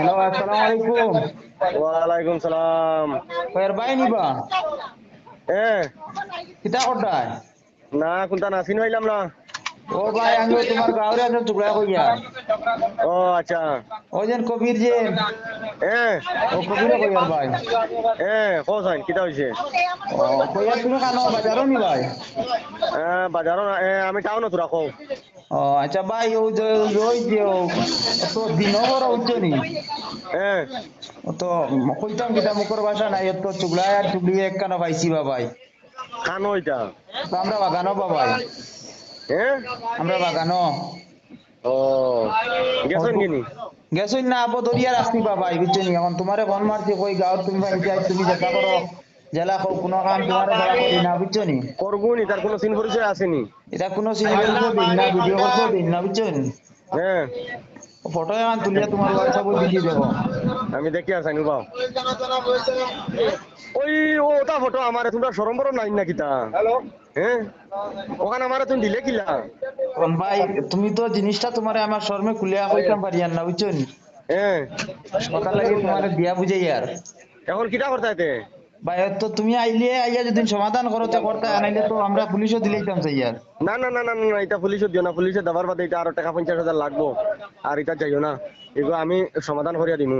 Hello আসসালামু আলাইকুম। ওয়ালাইকুম সালাম। কয়ের বাই নিবা? এ? কিতা করতায় না কোনটা না চিনি পাইলাম না। ও ভাই আমি তোমার গাঁৱৰে একজন টুকৰা কইয়া। ও আচ্ছা। ও যেন কবির যে। এ? ও কবিরে কইয়ার ভাই। এ হয় কিটা হয়েছে ও কইয়ার তুমি কানো বাজারও নি ভাই এ বাজারও আমি টাউনত রাখো ও আচ্ছা ভাই ও যে ওই যে তো কইতাম কিতা মুখর ভাষা নাই তো টুকরা আর কানা পাইছি বা ভাই। খানো ওইটা? তো আমরা বাগানো বা ভাই? এ? আমরা বাগানো। ও গেছেন কিনি গেছই না আবো দরিয়ার আসনি বা ভাই এখন তোমারে ফোন মারছি কই গাঁৱত তুমি তুমি দেখা করো। জেলা কো কোনো কাম তোমারে দ্বারা করি না বুঝছ নি? করব তার কোনো চিন পরিচয় আসেনি এটা কোনো সিনিয়র দিন না ভিডিও করব দিন না বুঝছ নি? হ্যাঁ। ফটো এখন তুলিয়া তোমার হোয়াটসঅ্যাপে দিয়ে দেবো। আমি দেখি আর চাইনু ওই ওটা ফটো আমারে তোমরা সরম বরম নাই না কিতা হ্যাঁ? ওখানে আমারে তুমি দিলে কিলা? ভাই তুমি তো জিনিসটা তোমারে আমার শর্মে খুলিয়া কইতাম পারি না বুঝছ নি? হ্যাঁ। কথা লাগে তোমারে দিয়া বুঝাই আর। এখন কিটা করতে ভাই তো তুমি আইলে আইয়া যদি সমাধান করো তে করতে আনাইলে তো আমরা পুলিশও দিলেইতাম চাই না না না না না না, এটা পুলিশে দিও না পুলিশে দেওয়ার বাদে এটা আরও টাকা পঞ্চাশ হাজার লাগবো আর এটা যাইও না। এগুলো আমি সমাধান করিয়া দিমু।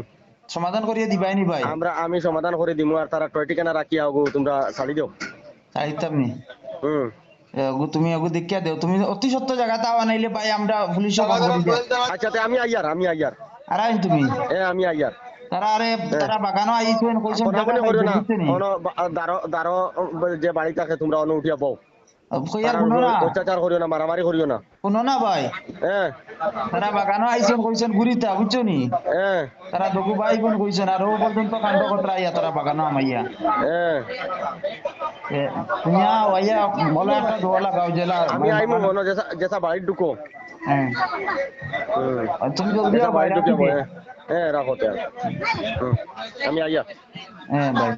সমাধান করিয়ে দিবাই নি ভাই। আমরা আমি সমাধান করে দিমু আর তারা টয় ঠিকানা রাখিয়া আগু তোমরা ছাড়ি দিও। চাইতাম নি হুম তুমি এগু দেখিয়া দেও তুমি অতি সত্য জায়গাটা আনাইলে ভাই আমরা পুলিশও করি আচ্ছা আমি আইয়ার আমি আইয়ার। আর আইন তুমি? এ আমি আইয়ার। তারা আরে তারা বাগানও আইছেন কইছেন কথা করিও না। অন দারো দারো যে বাড়ি থাকে তোমরা অন উঠিয়া বউ কইয়ার শুনো না। অত্যাচার করিও না মারামারি করিও না। শুনো না ভাই। হ্যাঁ। তারা বাগানও আইছেন কইছেন গুরিতা বুঝছ নি হ্যাঁ। তারা দগু ভাই বোন কইছেন আর ও পর্যন্ত কাণ্ড কতরা আইয়া তারা বাগানও আমাইয়া। হ্যাঁ। এ, তুমি বলা একটা দোয়া লাগাও জেলা আমি আইমু অন যেসা যেসা বাড়ির ঢুকো। হ্যাঁ। তুমি জলদি বাইরে ঢুকিয়া আসিবে। বয় হ্যাঁ রাখো তে হুম আমি আইয়া হ্যাঁ ভাই